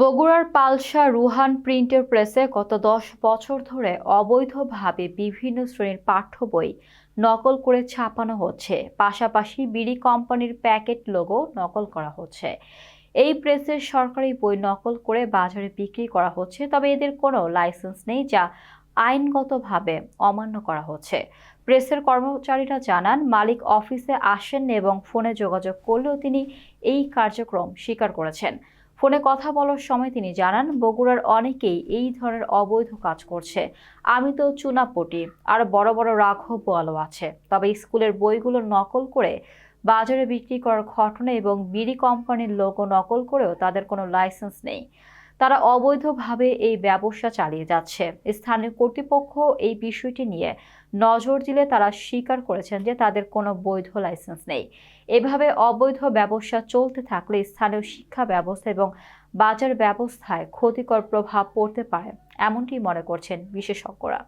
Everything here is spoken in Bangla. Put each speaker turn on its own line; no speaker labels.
বগুড়ার পালসা রুহান প্রিন্টের প্রেসে গত দশ বছর ধরে অবৈধভাবে বিভিন্ন শ্রেণির পাঠ্য বই নকল করে ছাপানো হচ্ছে। পাশাপাশি বিড়ি কোম্পানির প্যাকেট লোগো নকল করা হচ্ছে। এই প্রেসের সরকারি বই নকল করে বাজারে বিক্রি করা হচ্ছে, তবে এদের কোনো লাইসেন্স নেই যা আইনগতভাবে অমান্য করা হচ্ছে। প্রেসের কর্মচারীরা জানান, মালিক অফিসে আসেন এবং ফোনে যোগাযোগ করলেও তিনি এই কার্যক্রম স্বীকার করেছেন। ফোনে কথা বলার সময় তিনি জানান, বগুড়ার অনেকেই এই ধরনের অবৈধ কাজ করছে। আমি তো চুনাপটি আর বড় বড় রাঘব বোয়ালও আছে। তবে স্কুলের বইগুলো নকল করে বাজারে বিক্রি করার ঘটনা এবং বিড়ি কোম্পানির লোগো নকল করেও তাদের কোনো লাইসেন্স নেই। তারা অবৈধভাবে এই ব্যবসা চালিয়ে যাচ্ছে। স্থানীয় কর্তৃপক্ষ এই বিষয়টি নিয়ে নজর দিলে তারা স্বীকার করেছেন যে তাদের কোনো বৈধ লাইসেন্স নেই। এভাবে অবৈধ ব্যবসা চলতে থাকলে স্থানীয় শিক্ষা ব্যবস্থা এবং বাজার ব্যবস্থায় ক্ষতিকর প্রভাব পড়তে পারে, এমনটি মনে করছেন বিশেষজ্ঞরা।